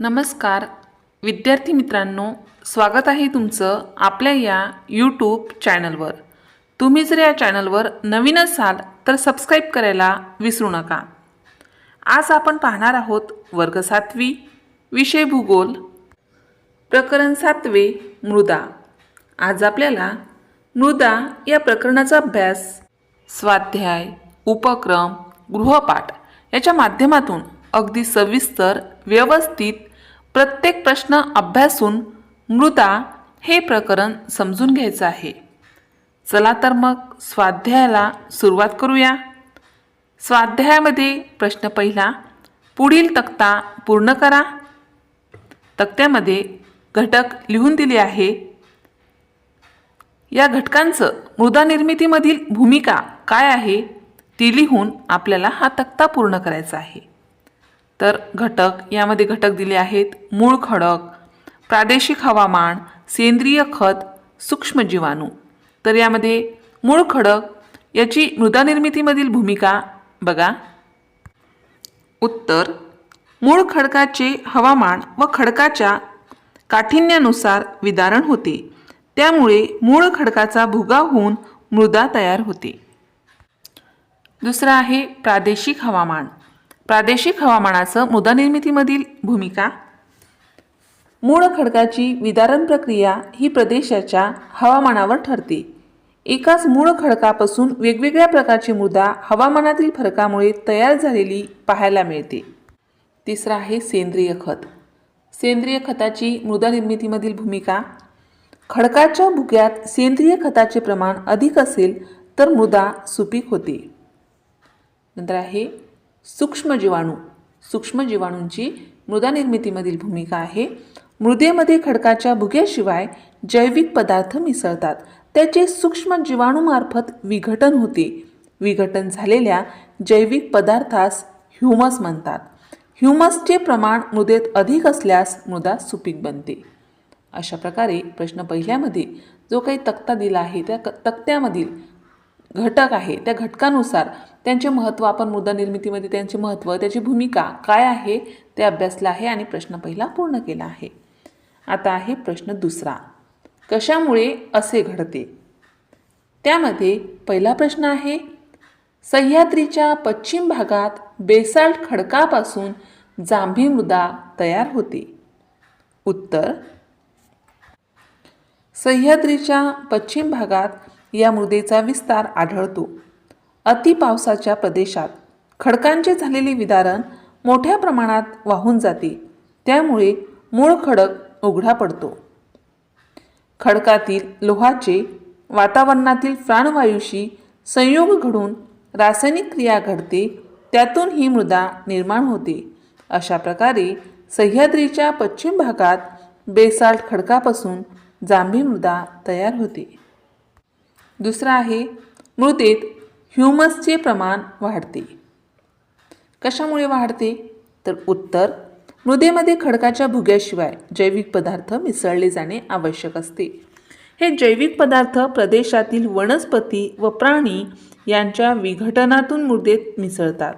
नमस्कार. विद्यार्थी मित्रांनो स्वागत आहे तुमचं आपल्या या यूट्यूब चॅनलवर तुम्ही जर या चॅनलवर नवीन असाल तर सबस्क्राईब करायला विसरू नका. आज आपण पाहणार आहोत वर्ग सातवी विषय भूगोल प्रकरण सातवे मृदा. आज आपल्याला मृदा या प्रकरणाचा अभ्यास स्वाध्याय उपक्रम गृहपाठ याच्या माध्यमातून अगदी सविस्तर व्यवस्थित प्रत्येक प्रश्न अभ्यासून मृदा हे प्रकरण समजून घ्यायचं आहे. चला तर मग स्वाध्यायाला सुरुवात करूया. स्वाध्यायामध्ये प्रश्न पहिला पुढील तक्ता पूर्ण करा. तक्त्यामध्ये घटक लिहून दिले आहे. या घटकांचं मृदा निर्मितीमधील भूमिका काय आहे ती लिहून आपल्याला हा तक्ता पूर्ण करायचा आहे. तर घटक यामध्ये घटक दिले आहेत मूळ खडक प्रादेशिक हवामान सेंद्रिय खत सूक्ष्म जीवाणू. तर यामध्ये मूळ खडक याची मृदा निर्मितीमधील भूमिका बघा. उत्तर मूळ खडकाचे हवामान व खडकाच्या काठिण्यानुसार विदारण होते. त्यामुळे मूळ खडकाचा भुगा होऊन मृदा तयार होते. दुसरं आहे प्रादेशिक हवामान. प्रादेशिक हवामानाचं मृदा निर्मितीमधील भूमिका? मूळ खडकाची विदारण प्रक्रिया ही प्रदेशाच्या हवामानावर ठरते. एकाच मूळ खडकापासून वेगवेगळ्या प्रकारची मृदा हवामानातील फरकामुळे तयार झालेली पाहायला मिळते. तिसरं आहे सेंद्रिय खत. सेंद्रिय खताची मृदा निर्मितीमधील भूमिका? खडकाच्या भुग्यात सेंद्रिय खताचे प्रमाण अधिक असेल तर मृदा सुपीक होते. नंतर आहे सूक्ष्म जीवाणू सूक्ष्म जीवाणूंची भूमिका आहे. मृदेमध्ये खडकाच्या भुग्याशिवाय जैविक पदार्थ मिसळतात. त्याचे सूक्ष्म जीवाणूमार्फत विघटन होते. विघटन झालेल्या जैविक पदार्थास ह्युमस म्हणतात. ह्युमसचे प्रमाण मृदेत अधिक असल्यास मृदा सुपीक बनते. अशा प्रकारे प्रश्न पहिल्यामध्ये जो काही तक्ता दिला आहे त्या तक्त्यामधील घटक आहे. त्या घटकानुसार त्यांचे महत्त्व आपण मृदा निर्मितीमध्ये त्यांचे महत्त्व त्याची भूमिका काय आहे ते अभ्यासलं आहे आणि प्रश्न पहिला पूर्ण केला आहे. आता आहे प्रश्न दुसरा. कशामुळे असे घडते? त्यामध्ये पहिला प्रश्न आहे सह्याद्रीच्या पश्चिम भागात बेसाल्ट खडकापासून जांभी मृदा तयार होते. उत्तर सह्याद्रीच्या पश्चिम भागात या मृदेचा विस्तार आढळतो. अतिपावसाच्या प्रदेशात खडकांचे झालेले विदारण मोठ्या प्रमाणात वाहून जाते. त्यामुळे मूळ खडक उघडा पडतो. खडकातील लोहाचे वातावरणातील प्राणवायूशी संयोग घडून रासायनिक क्रिया घडते त्यातून ही मृदा निर्माण होते. अशा प्रकारे सह्याद्रीच्या पश्चिम भागात बेसाल्ट खडकापासून जांभी मृदा तयार होते. दुसरा आहे मृदेत ह्युमसचे प्रमाण वाढते. कशामुळे वाढते? तर उत्तर मृदेमध्ये खडकाच्या भुग्याशिवाय जैविक पदार्थ मिसळले जाणे आवश्यक असते. हे जैविक पदार्थ प्रदेशातील वनस्पती व प्राणी यांच्या विघटनातून मृदेत मिसळतात.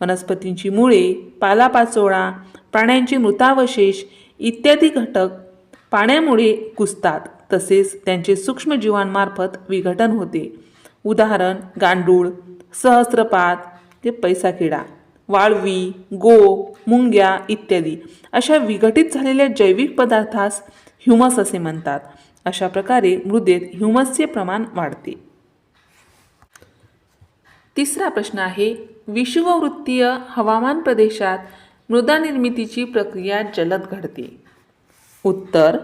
वनस्पतींची मुळे पालापाचोळा प्राण्यांचे मृतावशेष इत्यादी घटक पाण्यामुळे कुसतात तसेच त्यांचे सूक्ष्मजीवांमार्फत विघटन होते. उदाहरण गांडूळ सहस्त्रपात ते पैसा किडा वाळवी गो मुंग्या इत्यादी. अशा विघटित झालेल्या जैविक पदार्थास ह्युमस असे म्हणतात. अशा प्रकारे मृदेत ह्युमसचे प्रमाण वाढते. तिसरा प्रश्न आहे विषुववृत्तीय हवामान प्रदेशात मृदा निर्मितीची प्रक्रिया जलद घडते. उत्तर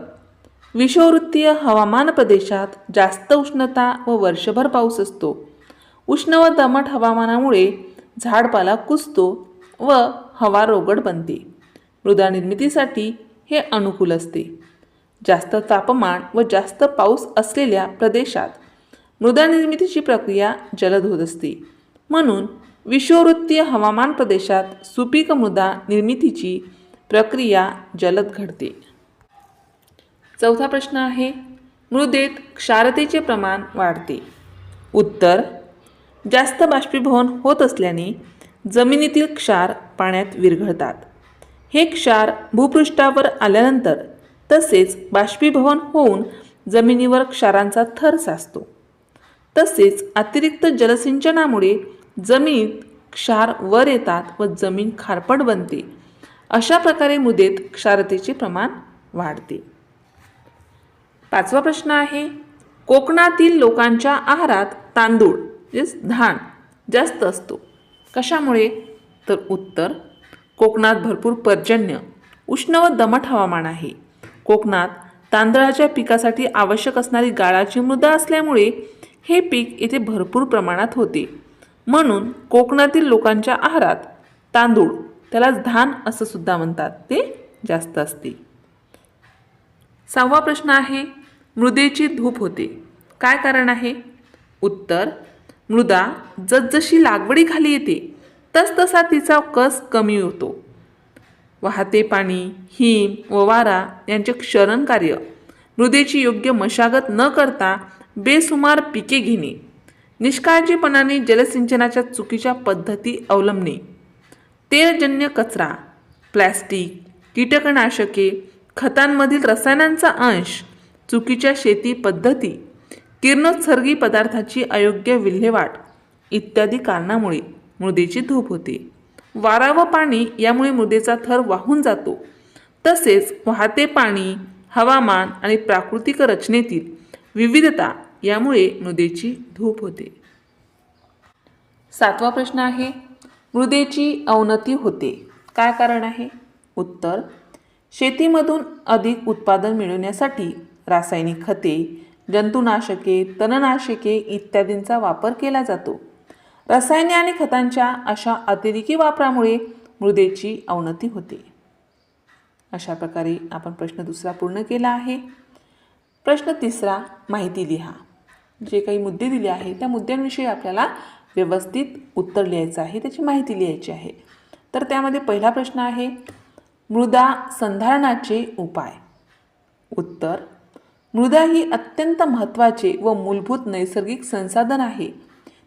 विषुववृत्तीय हवामान प्रदेशात जास्त उष्णता व वर्षभर पाऊस असतो. उष्ण व दमट हवामानामुळे झाडपाला कुजतो व हवा रोगड बनते. मृदा निर्मितीसाठी हे अनुकूल असते. जास्त तापमान व जास्त पाऊस असलेल्या प्रदेशात मृदा निर्मितीची प्रक्रिया जलद होत असते. म्हणून विषववृत्तीय हवामान प्रदेशात सुपीक मृदा निर्मितीची प्रक्रिया जलद घडते. चौथा प्रश्न आहे मृदेत क्षारतेचे प्रमाण वाढते. उत्तर जास्त बाष्पीभवन होत असल्याने जमिनीतील क्षार पाण्यात विरघळतात. हे क्षार भूपृष्ठावर आल्यानंतर तसेच बाष्पीभवन होऊन जमिनीवर क्षारांचा थर साचतो. तसेच अतिरिक्त जलसिंचनामुळे जमिनीत क्षार वर येतात व जमीन खारपट बनते. अशा प्रकारे मृदेत क्षारतेचे प्रमाण वाढते. पाचवा प्रश्न आहे कोकणातील लोकांच्या आहारात तांदूळ म्हणजेच धान जास्त असतो. कशामुळे? तर उत्तर कोकणात भरपूर पर्जन्य उष्ण व दमट हवामान आहे. कोकणात तांदळाच्या पिकासाठी आवश्यक असणारी गाळाची मृदा असल्यामुळे हे पीक येथे भरपूर प्रमाणात होते. म्हणून कोकणातील लोकांच्या आहारात तांदूळ त्यालाच धान असं सुद्धा म्हणतात ते जास्त असते. सहावा प्रश्न आहे मृदेची धूप होते. काय कारण आहे? उत्तर मृदा जसजशी लागवडीखाली येते तसतसा तिचा कस कमी होतो. वाहते पाणी हिम व वारा यांचे क्षरण कार्य मृदेची योग्य मशागत न करता बेसुमार पिके घेणे. निष्काळजीपणाने जलसिंचनाच्या चुकीच्या पद्धती अवलंबणे. तेलजन्य कचरा प्लॅस्टिक कीटकनाशके खतांमधील रसायनांचा अंश चुकीच्या शेती पद्धती किरणोत्सर्गी पदार्थाची अयोग्य विल्हेवाट इत्यादी कारणामुळे मृदेची धूप होते. वारा व पाणी यामुळे मृदेचा थर वाहून जातो. तसेच वाहते पाणी हवामान आणि प्राकृतिक रचनेतील विविधता यामुळे मृदेची धूप होते. सातवा प्रश्न आहे मृदेची अवनती होते. काय कारण आहे? उत्तर शेतीमधून अधिक उत्पादन मिळवण्यासाठी रासायनिक खते जंतुनाशके तणनाशके इत्यादींचा वापर केला जातो. रसायने आणि खतांच्या अशा अतिरेकी वापरामुळे मृदेची अवनती होते. अशा प्रकारे आपण प्रश्न दुसरा पूर्ण केला आहे. प्रश्न तिसरा माहिती लिहा. जे काही मुद्दे दिले आहेत त्या मुद्द्यांविषयी आपल्याला व्यवस्थित उत्तर लिहायचं आहे त्याची माहिती लिहायची आहे. तर त्यामध्ये पहिला प्रश्न आहे मृदा संधारणाचे उपाय. उत्तर मृदा ही अत्यंत महत्त्वाचे व मूलभूत नैसर्गिक संसाधन आहे.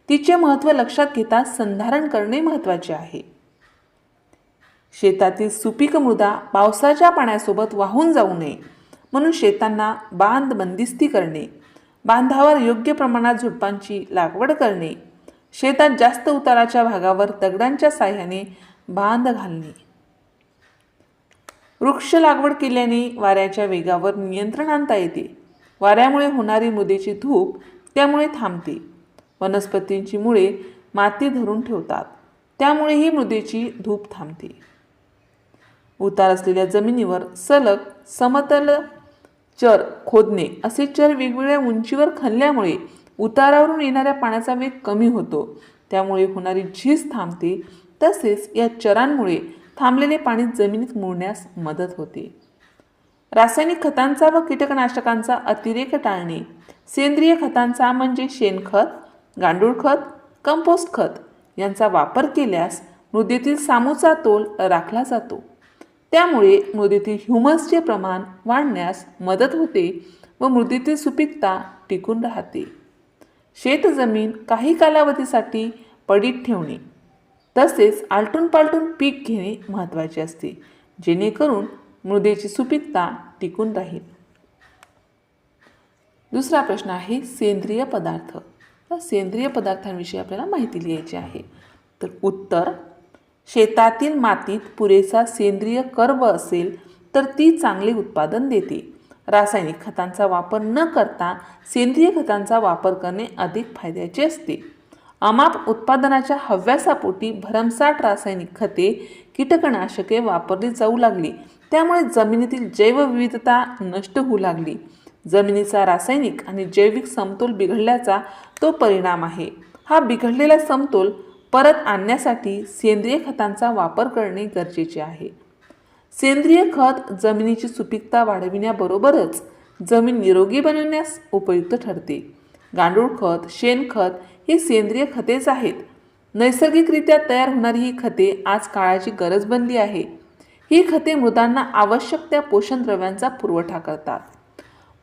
तिचे महत्त्व लक्षात घेता संधारण करणे महत्त्वाचे आहे. शेतातील सुपीक मृदा पावसाच्या पाण्यासोबत वाहून जाऊ नये. म्हणून शेतांना बांध बंदिस्ती करणे बांधावर योग्य प्रमाणात झुडपांची लागवड करणे शेतात जास्त उताराच्या भागावर दगडांच्या साह्याने बांध घालणे. वृक्ष लागवड केल्याने वाऱ्याच्या वेगावर नियंत्रण आणता येते. वाऱ्यामुळे होणारी मृदेची धूप त्यामुळे थांबते. वनस्पतींची मुळे माती धरून ठेवतात. त्यामुळेही मृदेची धूप थांबते. उतार असलेल्या जमिनीवर सलग समतल चर खोदणे असे चर वेगवेगळ्या उंचीवर खणल्यामुळे उतारावरून येणाऱ्या पाण्याचा वेग कमी होतो. त्यामुळे होणारी झीज थांबते. तसेच या चरांमुळे थांबलेले पाणी जमिनीत मुरण्यास मदत होते. रासायनिक खतांचा व कीटकनाशकांचा अतिरेक टाळणे. सेंद्रिय खतांचा म्हणजे शेणखत गांडूळ खत कंपोस्ट खत यांचा वापर केल्यास मृदेतील सामूचा तोल राखला जातो. त्यामुळे मृदेतील ह्युमसचे प्रमाण वाढण्यास मदत होते व मृदेतील सुपीकता टिकून राहते. शेतजमीन काही कालावधीसाठी पडीत ठेवणे. तसेच आलटून पालटून पीक घेणे महत्त्वाचे असते. जेणेकरून मृदेची सुपीकता टिकून राहील. दुसरा प्रश्न आहे सेंद्रिय पदार्थ. तर सेंद्रिय पदार्थांविषयी आपल्याला माहिती लिहायची आहे. तर उत्तर शेतातील मातीत पुरेसा सेंद्रिय कर्ब असेल तर ती चांगले उत्पादन देते. रासायनिक खतांचा वापर न करता सेंद्रिय खतांचा वापर करणे अधिक फायद्याचे असते. अमाप उत्पादनाच्या हव्यासापोटी भरमसाठ रासायनिक खते कीटकनाशके वापरली जाऊ लागली. त्यामुळे जमिनीतील जैवविविधता नष्ट होऊ लागली. जमिनीचा रासायनिक आणि जैविक समतोल बिघडल्याचा तो परिणाम आहे. हा बिघडलेला समतोल परत आणण्यासाठी सेंद्रिय खतांचा वापर करणे गरजेचे आहे. सेंद्रिय खत जमिनीची सुपीकता वाढविण्याबरोबरच जमीन निरोगी बनवण्यास उपयुक्त ठरते. गांडूळ खत शेणखत ही सेंद्रिय खतेच आहेत. नैसर्गिकरित्या तयार होणारी ही खते आज काळाची गरज बनली आहे. ही खते मृदांना आवश्यक त्या पोषण द्रव्यांचा पुरवठा करतात.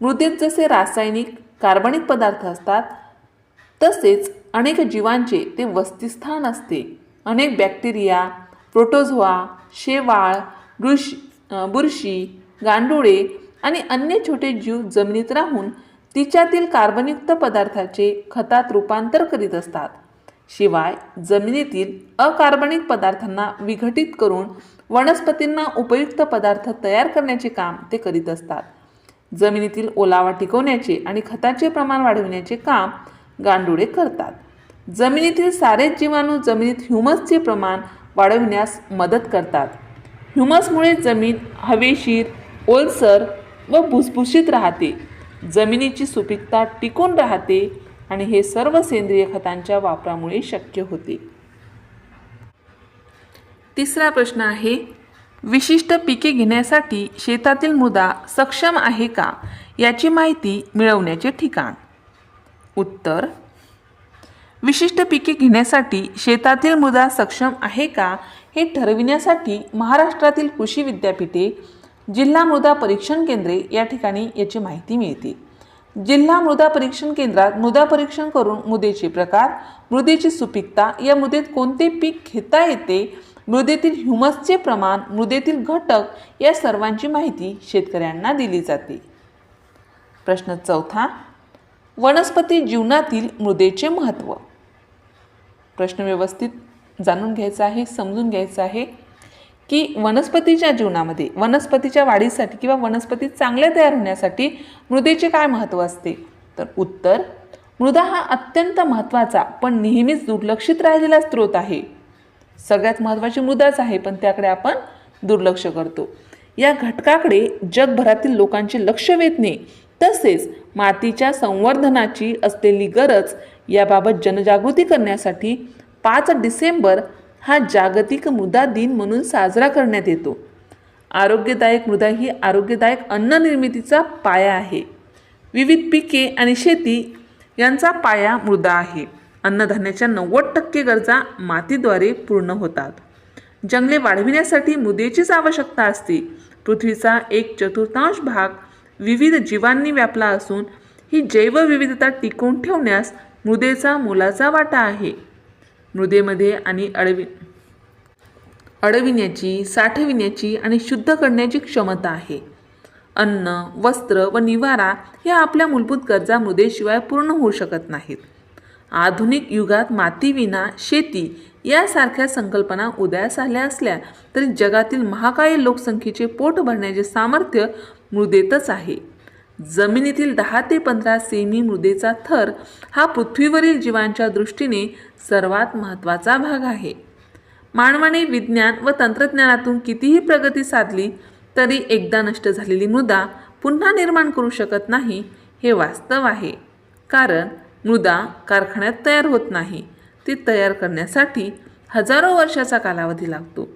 मृदेत जसे रासायनिक कार्बनिक पदार्थ असतात तसेच अनेक जीवांचे ते वस्तीस्थान असते. अनेक बॅक्टेरिया प्रोटोझोआ शेवाळ बुरशी बुरशी गांडुळे आणि अन्य छोटे जीव जमिनीत राहून तिच्यातील कार्बनयुक्त पदार्थाचे खतात रूपांतर करीत असतात. शिवाय जमिनीतील अकार्बनिक पदार्थांना विघटित करून वनस्पतींना उपयुक्त पदार्थ तयार करण्याचे काम ते करीत असतात. जमिनीतील ओलावा टिकवण्याचे आणि खताचे प्रमाण वाढविण्याचे काम गांडुळे करतात. जमिनीतील सारेच जीवाणू जमिनीत ह्युमसचे प्रमाण वाढविण्यास मदत करतात. ह्युमसमुळे जमीन हवेशीर ओलसर व भुसभुशीत राहते. जमिनीची सुपीकता टिकून राहते आणि हे सर्व सेंद्रिय खतांच्या वापरामुळे शक्य होते. तिसरा प्रश्न आहे विशिष्ट पिके घेण्यासाठी शेतातील मृदा सक्षम आहे का? याची माहिती मिळवण्याचे ठिकाण. उत्तर विशिष्ट पिके घेण्यासाठी शेतातील मृदा सक्षम आहे का? हे ठरविण्यासाठी महाराष्ट्रातील कृषी विद्यापीठे जिल्हा मृदा परीक्षण केंद्रे या ठिकाणी याची माहिती मिळते. जिल्हा मृदा परीक्षण केंद्रात मृदा परीक्षण करून मृदेचे प्रकार मृदेची सुपीकता या मृदेत कोणते पीक घेता येते मृदेतील ह्युमसचे प्रमाण मृदेतील घटक या सर्वांची माहिती शेतकऱ्यांना दिली जाते. प्रश्न चौथा वनस्पती जीवनातील मृदेचे महत्त्व प्रश्न व्यवस्थित जाणून घ्यायचा आहे समजून घ्यायचा आहे. की वनस्पतीच्या जीवनामध्ये वनस्पतीच्या वाढीसाठी किंवा वनस्पती चांगल्या तयार होण्यासाठी मृदेचे काय महत्त्व असते? तर उत्तर मृदा हा अत्यंत महत्त्वाचा पण नेहमीच दुर्लक्षित राहिलेला स्रोत आहे. सगळ्यात महत्त्वाची मृदाच आहे पण त्याकडे आपण दुर्लक्ष करतो. या घटकाकडे जगभरातील लोकांचे लक्ष वेधणे तसेच मातीच्या संवर्धनाची असलेली गरज याबाबत जनजागृती करण्यासाठी पाच डिसेंबर हा जागतिक मृदा दिन म्हणून साजरा करण्यात येतो. आरोग्यदायक मृदा ही आरोग्यदायक अन्न निर्मितीचा पाया आहे. विविध पिके आणि शेती यांचा पाया मृदा आहे. अन्नधान्याच्या नव्वद टक्के गरजा मातीद्वारे पूर्ण होतात. जंगले वाढविण्यासाठी मृदेचीच आवश्यकता असते. पृथ्वीचा एक चतुर्थांश भाग विविध जीवांनी व्यापला असून ही जैवविविधता टिकवून ठेवण्यास मृदेचा मोलाचा वाटा आहे. मृदेमध्ये आणि अडवि अडविण्याची साठविण्याची आणि शुद्ध करण्याची क्षमता आहे. अन्न वस्त्र व निवारा या आपल्या मूलभूत गरजा मृदेशिवाय पूर्ण होऊ शकत नाहीत. आधुनिक युगात मातीविना शेती यासारख्या संकल्पना उदयास आल्या असल्या तरी जगातील महाकाय लोकसंख्येचे पोट भरण्याचे सामर्थ्य मृदेतच आहे. जमिनीतील दहा ते पंधरा सेमी मृदेचा थर हा पृथ्वीवरील जीवांच्या दृष्टीने सर्वात महत्त्वाचा भाग आहे. मानवाने विज्ञान व तंत्रज्ञानातून कितीही प्रगती साधली तरी एकदा नष्ट झालेली मृदा पुन्हा निर्माण करू शकत नाही हे वास्तव आहे. कारण मृदा कारखान्यात तयार होत नाही. ती तयार करण्यासाठी हजारो वर्षाचा कालावधी लागतो.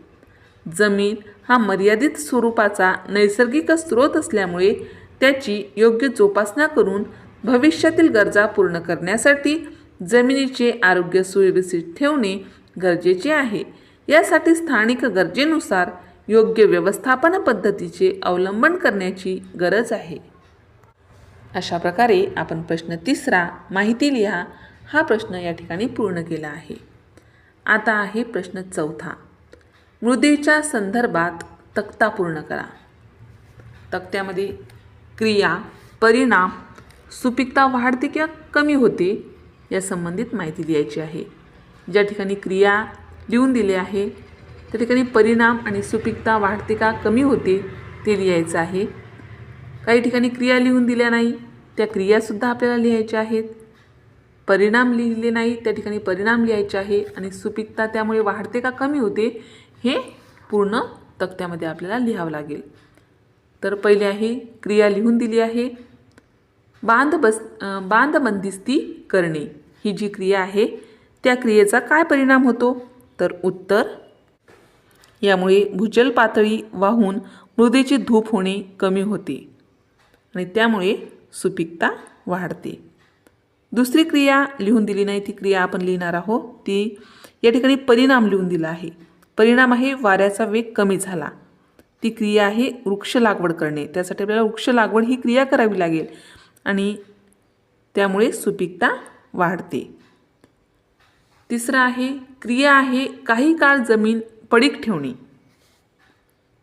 जमीन हा मर्यादित स्वरूपाचा नैसर्गिक स्रोत असल्यामुळे त्याची योग्य जोपासना करून भविष्यातील गरजा पूर्ण करण्यासाठी जमिनीचे आरोग्य सुव्यवस्थित ठेवणे गरजेचे आहे. यासाठी स्थानिक गरजेनुसार योग्य व्यवस्थापन पद्धतीचे अवलंबन करण्याची गरज आहे. अशा प्रकारे आपण प्रश्न तिसरा माहिती लिहा हा प्रश्न या ठिकाणी पूर्ण केला आहे. आता आहे प्रश्न चौथा. मृदेच्या संदर्भात तक्ता पूर्ण करा. तक्त्यामध्ये क्रिया परिणाम सुपीकता वाढते किंवा कमी होते या संबंधित माहिती लिहायची आहे. ज्या ठिकाणी क्रिया लिहून दिली आहे त्या ठिकाणी परिणाम आणि सुपीकता वाढते का कमी होते ते लिहायचं आहे. काही ठिकाणी क्रिया लिहून दिल्या नाही त्या क्रियासुद्धा आपल्याला लिहायच्या आहेत. परिणाम लिहिले नाही त्या ठिकाणी परिणाम लिहायचे आहे आणि सुपीकता त्यामुळे वाढते का कमी होते हे पूर्ण तक्त्यामध्ये आपल्याला लिहावं लागेल. तर पहिले आहे क्रिया लिहून दिली आहे. बांध बस बांध बंदिस्ती करणे. ही जी क्रिया आहे त्या क्रियेचा काय परिणाम होतो? तर उत्तर यामुळे भूजल पातळी वाहून मृदेची धूप होणे कमी होते आणि त्यामुळे सुपीकता वाढते. दुसरी क्रिया लिहून दिली नाही ती क्रिया आपण लिहिणार आहोत. ती या ठिकाणी परिणाम लिहून दिला आहे. परिणाम आहे वाऱ्याचा वेग कमी झाला. ती क्रिया आहे वृक्ष लागवड करणे. त्यासाठी आपल्याला वृक्ष लागवड ही क्रिया करावी लागेल. आणि त्यामुळे सुपीकता वाढते. तिसरं आहे क्रिया आहे काही काळ जमीन पडीक ठेवणे.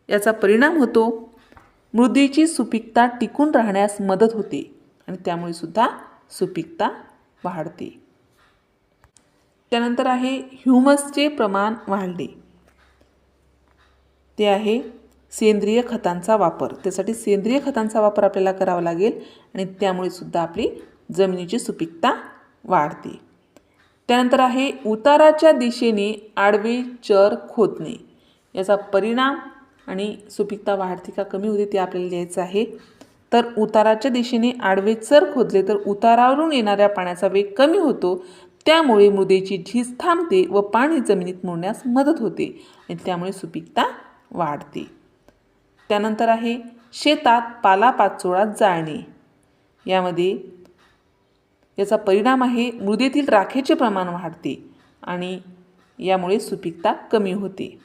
याचा परिणाम होतो मृदेची सुपीकता टिकून राहण्यास मदत होते आणि त्यामुळे सुद्धा सुपीकता वाढते. त्यानंतर आहे ह्युमसचे प्रमाण वाढले. ते आहे सेंद्रिय खतांचा वापर. त्यासाठी सेंद्रिय खतांचा वापर आपल्याला करावा लागेल आणि त्यामुळे सुद्धा आपली जमिनीची सुपीकता वाढते. त्यानंतर आहे उताराच्या दिशेने आडवे चर खोदणे. याचा परिणाम आणि सुपीकता वाढते का कमी होते ते आपल्याला लिहायचं आहे. तर उताराच्या दिशेने आडवे चर खोदले तर उतारावरून येणाऱ्या पाण्याचा वेग कमी होतो. त्यामुळे मृदेची झीज थांबते व पाणी जमिनीत मुरण्यास मदत होते आणि त्यामुळे सुपीकता वाढते. त्यानंतर आहे शेतात पालापाचोळा जाळणे. यामध्ये याचा परिणाम आहे मृदेतील राखेचे प्रमाण वाढते आणि यामुळे सुपीकता कमी होते.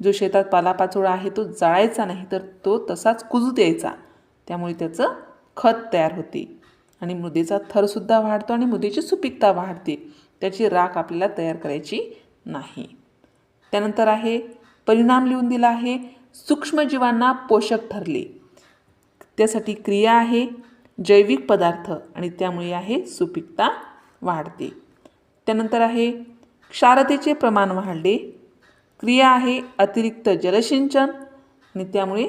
जो शेतात पालापाचोळा आहे तो जाळायचा नाही तर तो तसाच कुजू द्यायचा. त्यामुळे त्याचं खत तयार होते आणि मृदेचा थरसुद्धा वाढतो आणि मृदेची सुपीकता वाढते. त्याची राख आपल्याला तयार करायची नाही. त्यानंतर आहे परिणाम लिहून दिला आहे सूक्ष्मजीवांना पोषक ठरले. त्यासाठी क्रिया आहे जैविक पदार्थ आणि त्यामुळे आहे सुपीकता वाढते. त्यानंतर आहे क्षारतेचे प्रमाण वाढले. क्रिया आहे अतिरिक्त जलसिंचन आणि त्यामुळे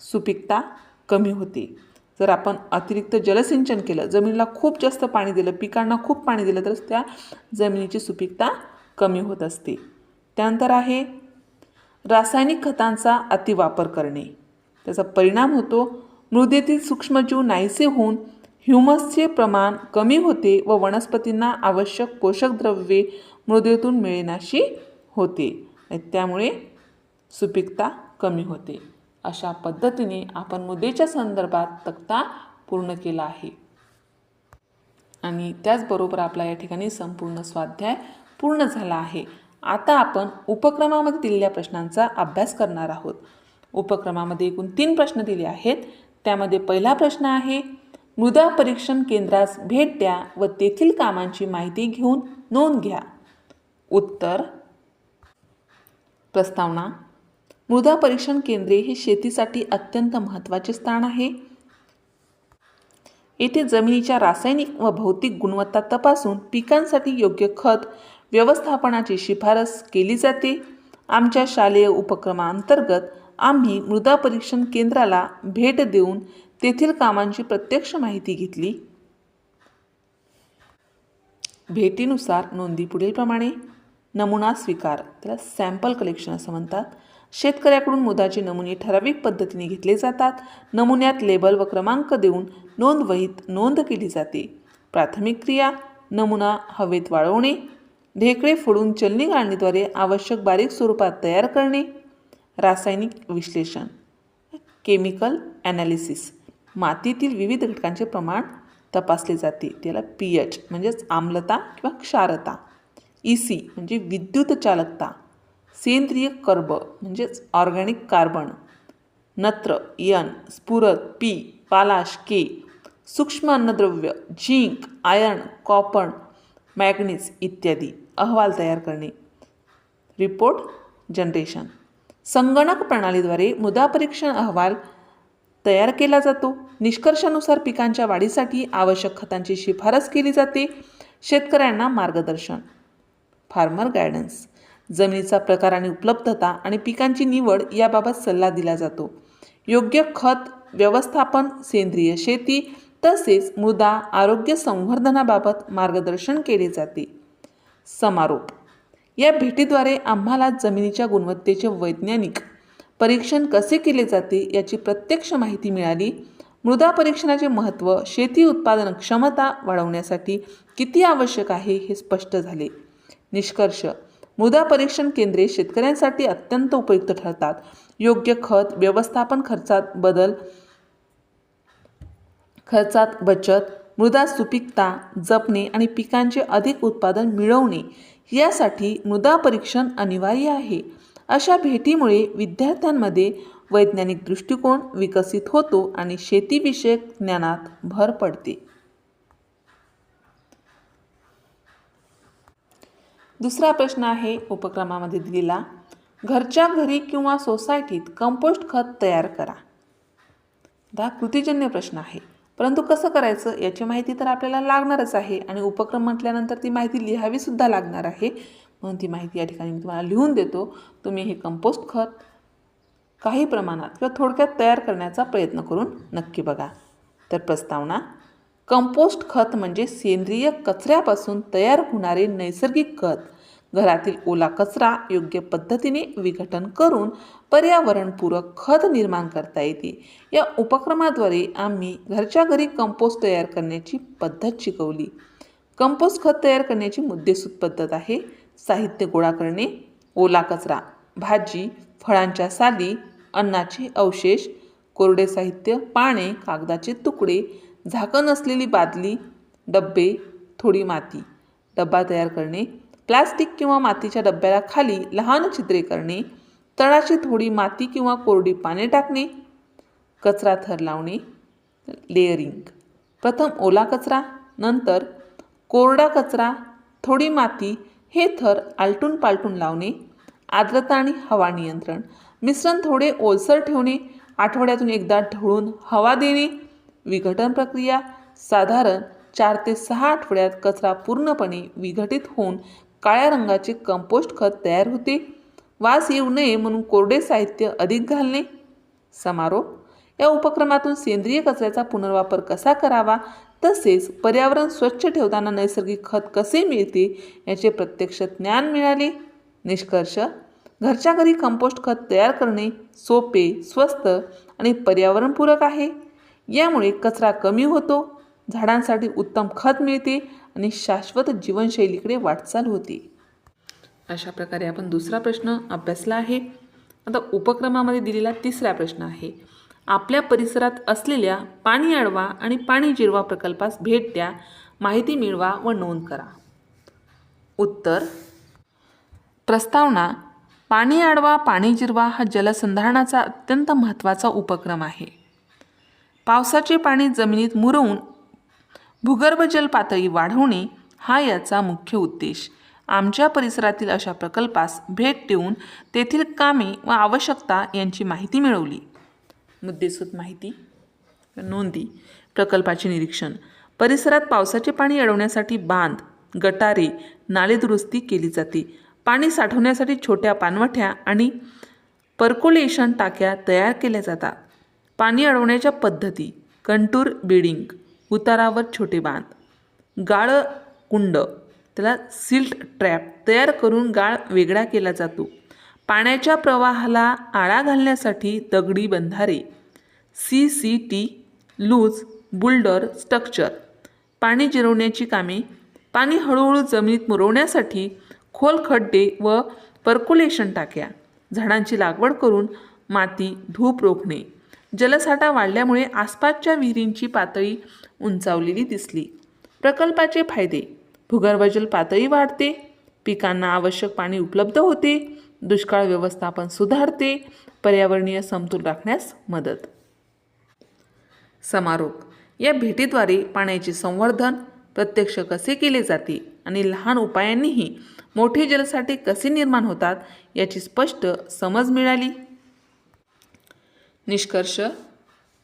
सुपीकता कमी होते. जर आपण अतिरिक्त जलसिंचन केलं जमिनीला खूप जास्त पाणी दिलं पिकांना खूप पाणी दिलं तर त्या जमिनीची सुपीकता कमी होत असते. त्यानंतर आहे रासायनिक खतांचा अतिवापर करणे. त्याचा परिणाम होतो मृदेतील सूक्ष्मजीव नाहीसे होऊन ह्युमसचे प्रमाण कमी होते व वनस्पतींना आवश्यक पोषक द्रव्ये मृदेतून मिळण्याशी होते त्यामुळे सुपीकता कमी होते. अशा पद्धतीने आपण मृदेच्या संदर्भात तक्ता पूर्ण केला आहे. आणि त्याचबरोबर आपला या ठिकाणी संपूर्ण स्वाध्याय पूर्ण झाला आहे. आता आपण उपक्रमामध्ये दिलेल्या प्रश्नांचा अभ्यास करणार आहोत. उपक्रमामध्ये एकूण तीन प्रश्न दिले आहेत. त्यामध्ये पहिला प्रश्न आहे मृदा परीक्षण केंद्रास भेट द्या व तेथील कामांची माहिती घेऊन नोंद घ्या. उत्तर प्रस्तावना मृदा परीक्षण केंद्रे हे शेतीसाठी अत्यंत महत्त्वाचे स्थान आहे. येथे जमिनीच्या रासायनिक व भौतिक गुणवत्ता तपासून पिकांसाठी योग्य खत व्यवस्थापनाची शिफारस केली जाते. आमच्या शालेय उपक्रमांतर्गत आम्ही मृदा परीक्षण केंद्राला भेट देऊन तेथील कामांची प्रत्यक्ष माहिती घेतली. भेटीनुसार नोंदी पुढीलप्रमाणे. नमुना स्वीकार त्याला सॅम्पल कलेक्शन असं म्हणतात. शेतकऱ्याकडून मृदाचे नमुने ठराविक पद्धतीने घेतले जातात. नमुन्यात लेबल व क्रमांक देऊन नोंदवहीत नोंद केली जाते. प्राथमिक क्रिया नमुना हवेत वाळवणे ढेकळे फोडून चलनी गाळणीद्वारे आवश्यक बारीक स्वरूपात तयार करणे. रासायनिक विश्लेषण. केमिकल ॲनालिसिस मातीतील विविध घटकांचे प्रमाण तपासले जाते. त्याला पी एच म्हणजेच आम्लता किंवा क्षारता. ई सी म्हणजे विद्युत चालकता. सेंद्रिय कर्ब म्हणजेच ऑर्गॅनिक कार्बन. नत्र यन स्फुरत पी पालाश के सूक्ष्म अन्नद्रव्य झिंक आयर्न कॉपर मॅग्नीज इत्यादी. अहवाल तयार करणे. रिपोर्ट जनरेशन संगणक प्रणालीद्वारे मृदा परीक्षण अहवाल तयार केला जातो. निष्कर्षानुसार पिकांच्या वाढीसाठी आवश्यक खतांची शिफारस केली जाते. शेतकऱ्यांना मार्गदर्शन. फार्मर गायडन्स जमिनीचा प्रकार आणि उपलब्धता आणि पिकांची निवड याबाबत सल्ला दिला जातो. योग्य खत व्यवस्थापन सेंद्रिय शेती तसेच मृदा आरोग्य संवर्धनाबाबत मार्गदर्शन केले जाते. समारोप. या भेटीद्वारे आम्हाला जमिनीच्या गुणवत्तेचे वैज्ञानिक परीक्षण कसे केले जाते याची प्रत्यक्ष माहिती मिळाली. मृदा परीक्षणाचे महत्त्व शेती उत्पादन क्षमता वाढवण्यासाठी किती आवश्यक आहे हे स्पष्ट झाले. निष्कर्ष मृदा परीक्षण केंद्रे शेतकऱ्यांसाठी अत्यंत उपयुक्त ठरतात. योग्य खत व्यवस्थापन खर्चात बदल खर्चात बचत मृदा सुपीकता जपणे आणि पिकांचे अधिक उत्पादन मिळवणे यासाठी मृदा परीक्षण अनिवार्य आहे. अशा भेटीमुळे विद्यार्थ्यांमध्ये वैज्ञानिक दृष्टिकोन विकसित होतो आणि शेतीविषयक ज्ञानात भर पडते. दुसरा प्रश्न आहे उपक्रमामध्ये दिलेला. घरच्या घरी किंवा सोसायटीत कंपोस्ट खत तयार करा. हा कृतीजन्य प्रश्न आहे. परंतु कसं करायचं? याची माहिती तर आपल्याला लागणारच आहे. आणि उपक्रम म्हटल्यानंतर ती माहिती लिहावीसुद्धा लागणार आहे. म्हणून ती माहिती या ठिकाणी मी तुम्हाला लिहून देतो. तुम्ही हे कंपोस्ट खत काही प्रमाणात किंवा थोडक्यात तयार करण्याचा प्रयत्न करून नक्की बघा. तर प्रस्तावना कंपोस्ट खत म्हणजे सेंद्रिय कचऱ्यापासून तयार होणारे नैसर्गिक खत. घरातील ओला कचरा योग्य पद्धतीने विघटन करून पर्यावरणपूरक खत निर्माण करता येते. या उपक्रमाद्वारे आम्ही घरच्या घरी कंपोस्ट तयार करण्याची पद्धत शिकवली. कंपोस्ट खत तयार करण्याची मुद्देसूद पद्धत आहे साहित्य गोळा करणे ओला कचरा भाजी फळांच्या साली अन्नाचे अवशेष कोरडे साहित्य पाने कागदाचे तुकडे झाकण असलेली बादली डब्बे थोडी माती डब्बा तयार करणे प्लास्टिक किंवा मातीच्या डब्याला खाली लहान छिद्रे करणे तळाची थोडी माती किंवा कोरडी पाने टाकणे कचरा थर लावणे लेअरिंग. प्रथम ओला कचरा नंतर कोरडा कचरा थोडी माती हे थर आलटून पालटून लावणे आर्द्रता आणि हवा नियंत्रण. मिश्रण थोडे ओलसर ठेवणे आठवड्यातून एकदा ढवळून हवा देणे विघटन प्रक्रिया साधारण चार ते सहा आठवड्यात कचरा पूर्णपणे विघटित होऊन काळ्या रंगाचे कंपोस्ट खत तयार होते. वास येऊ नये म्हणून कोरडे साहित्य अधिक घालणे. समारोप. या उपक्रमातून सेंद्रिय कचऱ्याचा पुनर्वापर कसा करावा? तसेच पर्यावरण स्वच्छ ठेवताना नैसर्गिक खत कसे मिळते याचे प्रत्यक्ष ज्ञान मिळाले. निष्कर्ष. घरच्या घरी कंपोस्ट खत तयार करणे सोपे स्वस्त आणि पर्यावरणपूरक आहे. यामुळे कचरा कमी होतो. झाडांसाठी उत्तम खत मिळते. आणि शाश्वत जीवनशैलीकडे वाटचाल होते. अशा प्रकारे आपण दुसरा प्रश्न अभ्यासला आहे. आता उपक्रमामध्ये दिलेला तिसरा प्रश्न आहे. आपल्या परिसरात असलेल्या पाणी अडवा आणि पाणी जिरवा प्रकल्पास भेट द्या माहिती मिळवा व नोंद करा. उत्तर प्रस्तावना पाणी अडवा पाणी जिरवा हा जलसंधारणाचा अत्यंत महत्त्वाचा उपक्रम आहे. पावसाचे पाणी जमिनीत मुरवून भूगर्भजल पातळी वाढवणे हा याचा मुख्य उद्देश. आमच्या परिसरातील अशा प्रकल्पास भेट देऊन तेथील कामे व आवश्यकता यांची माहिती मिळवली. मुद्देसूद माहिती नोंदी प्रकल्पाचे निरीक्षण परिसरात पावसाचे पाणी अडवण्यासाठी बांध गटारे नाले दुरुस्ती केली जाते पाणी साठवण्यासाठी छोट्या पानवठ्या आणि पर्कोलेशन टाक्या तयार केल्या जातात. पाणी अडवण्याच्या पद्धती कंटूर बिडिंग उतारावर छोटे बांध. गाळ कुंड. त्याला सिल्ट ट्रॅप तयार करून गाळ वेगळा केला जातो. पाण्याच्या प्रवाहाला आळा घालण्यासाठी दगडी बंधारे. C C T loose boulder structure. पाणी जिरवण्याची कामे. पाणी हळूहळू जमिनीत मुरवण्यासाठी खोल खड्डे व पर्क्युलेशन टाक्या. झाडांची लागवड करून माती धूप रोखणे. जलसाठा वाढल्यामुळे आसपासच्या विहिरींची पातळी उंचावलेली दिसली. प्रकल्पाचे फायदे. भूगर्भजल पातळी वाढते. पिकांना आवश्यक पाणी उपलब्ध होते. दुष्काळ व्यवस्थापन सुधारते. पर्यावरणीय समतोल राखण्यास मदत. समारोप. या भेटीद्वारे पाण्याचे संवर्धन प्रत्यक्ष कसे केले जाते आणि लहान उपायांनीही मोठे जलसाठे कसे निर्माण होतात याची स्पष्ट समज मिळाली. निष्कर्ष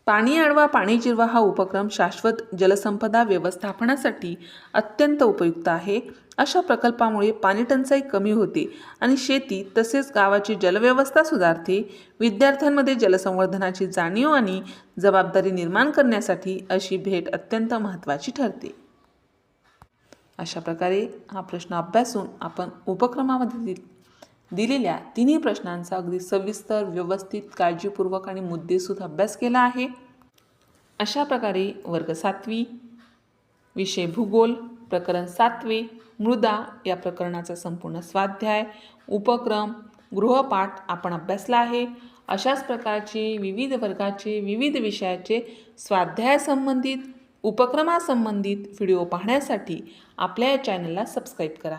पाणी अडवा पाणी जिरवा हा उपक्रम शाश्वत जलसंपदा व्यवस्थापनासाठी अत्यंत उपयुक्त आहे. अशा प्रकल्पामुळे पाणीटंचाई कमी होते आणि शेती तसेच गावाची जलव्यवस्था सुधारते. विद्यार्थ्यांमध्ये जलसंवर्धनाची जाणीव आणि जबाबदारी निर्माण करण्यासाठी अशी भेट अत्यंत महत्त्वाची ठरते. अशा प्रकारे हा प्रश्न अभ्यासून आपण उपक्रमामध्ये दि दिलेल्या तिन्ही प्रश्नांचा अगदी सविस्तर व्यवस्थित काळजीपूर्वक आणि मुद्देसूद अभ्यास केला आहे. अशा प्रकारे वर्ग सातवी विषय भूगोल प्रकरण सातवे मृदा या प्रकरणाचा संपूर्ण स्वाध्याय उपक्रम गृहपाठ आपण अभ्यासला आहे. अशाच प्रकारचे विविध वर्गाचे विविध विषयाचे स्वाध्यायासंबंधित उपक्रमासंबंधित व्हिडिओ पाहण्यासाठी आपल्या या चॅनलला सबस्क्राईब करा.